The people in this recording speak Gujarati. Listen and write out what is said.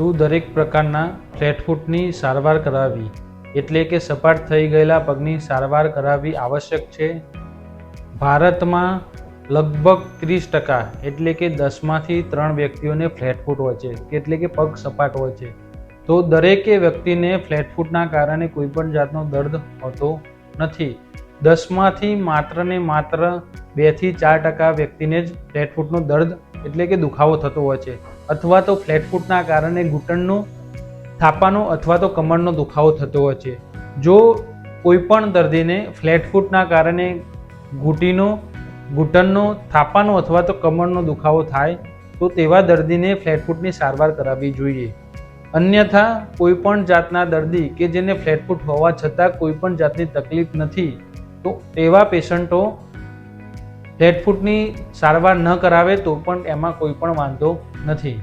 શું દરેક પ્રકારના ફ્લેટફૂટની સારવાર કરાવવી? એટલે કે સપાટ થઈ ગયેલા પગની સારવાર કરાવવી આવશ્યક છે? ભારતમાં લગભગ ત્રીસ ટકા, એટલે કે દસમાંથી ત્રણ વ્યક્તિઓને ફ્લેટફૂટ હોય છે, એટલે કે પગ સપાટ હોય છે. તો દરેકે વ્યક્તિને ફ્લેટફૂટના કારણે કોઈ પણ જાતનો દર્દ હોતો નથી. દસમાંથી માત્ર ને માત્ર બેથી ચાર ટકા વ્યક્તિને જ ફ્લેટફૂટનો દર્દ, એટલે કે દુખાવો થતો હોય છે. અથવા તો ફ્લેટફૂટના કારણે ઘૂંટણનો થાપાનો અથવા તો કમરનો દુખાવો થતો હોય છે. જો કોઈપણ દર્દીને ફ્લેટફૂટના કારણે ઘૂંટીનો, ઘૂંટણનો થાપાનો અથવા તો કમરનો દુખાવો થાય, તો તેવા દર્દીને ફ્લેટફૂટની સારવાર કરાવવી જોઈએ. અન્યથા, કોઈપણ જાતના દર્દી કે જેને ફ્લેટફૂટ હોવા છતાં કોઈપણ જાતની તકલીફ નથી, તો તેવા પેશન્ટો ફ્લેટ ફૂટની સારવાર ન કરાવે તો પણ એમાં કોઈ પણ વાંધો નથી.